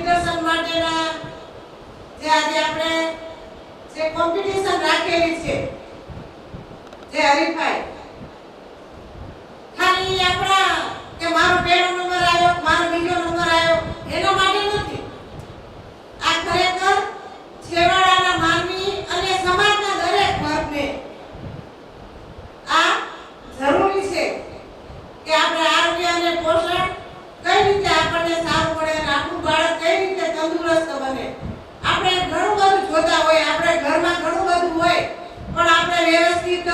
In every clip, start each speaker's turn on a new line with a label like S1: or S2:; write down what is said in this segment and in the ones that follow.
S1: જે માટેના જે આજે આપણે જે કોમ્પિટિશન રાખેલી છે જે હરીફાઈ ખાલી આપણા કે મારો પહેલો નંબર આવ્યો મારો બીજો નંબર આવ્યો એના માટે નથી આ ખરેખર છેવાડાના માનવી અને સમાજના દરેક વર્ગને આ જરૂરી છે કે આપણે આરોગ્ય અને પોષણ કઈ રીતે આપણને સારું મળે અને આપણું બાળક કઈ રીતે તંદુરસ્ત બને. આપણે ઘણું બધું જોતા હોય, આપણે ઘરમાં ઘણું બધું હોય, પણ આપણે વ્યવસ્થિત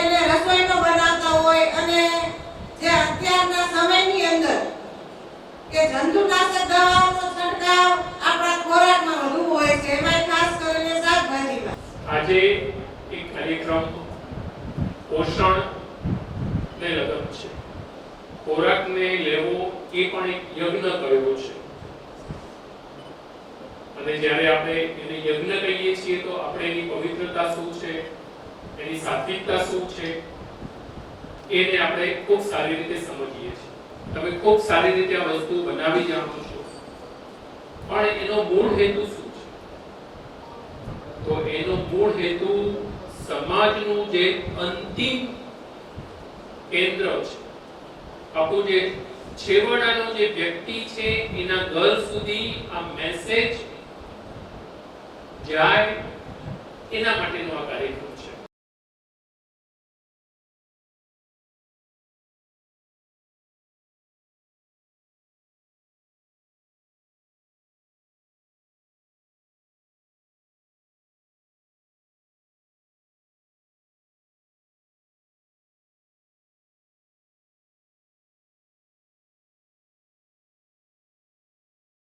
S1: એને રસોઈનો બનાવતા હોય અને જે અત્યારના સમયની અંદર કે જંતુનાશક દવાઓનો છંટકાવ આપણા ખોરાકમાં વધુ હોય છે, એમાંય ખાસ કરીને શાકભાજીમાં.
S2: આજે એક કાર્યક્રમ પોષણ ને લગન છે. ખોરાકને લેવો એ પણ એક યજ્ઞ કર્યો છે. અને જ્યારે આપણે એને યજ્ઞ કહીએ છીએ, તો આપણે એની પવિત્રતા શું છે? એની સાત્વિકતા શું છે? એને આપણે ખૂબ સારી રીતે સમજીએ છીએ. તમે ખૂબ સારી રીતે આ વસ્તુ બનાવી જાણો છો. પણ એનો મૂળ હેતુ શું છે? તો એનો મૂળ હેતુ સમાજનું જે અંતિમ કેન્દ્ર છે. આપણું જે છેવાડાનો જે વ્યક્તિ છે, એના ઘર સુધી આ મેસેજ જાય એના માટેનો આ કાર્યક્રમ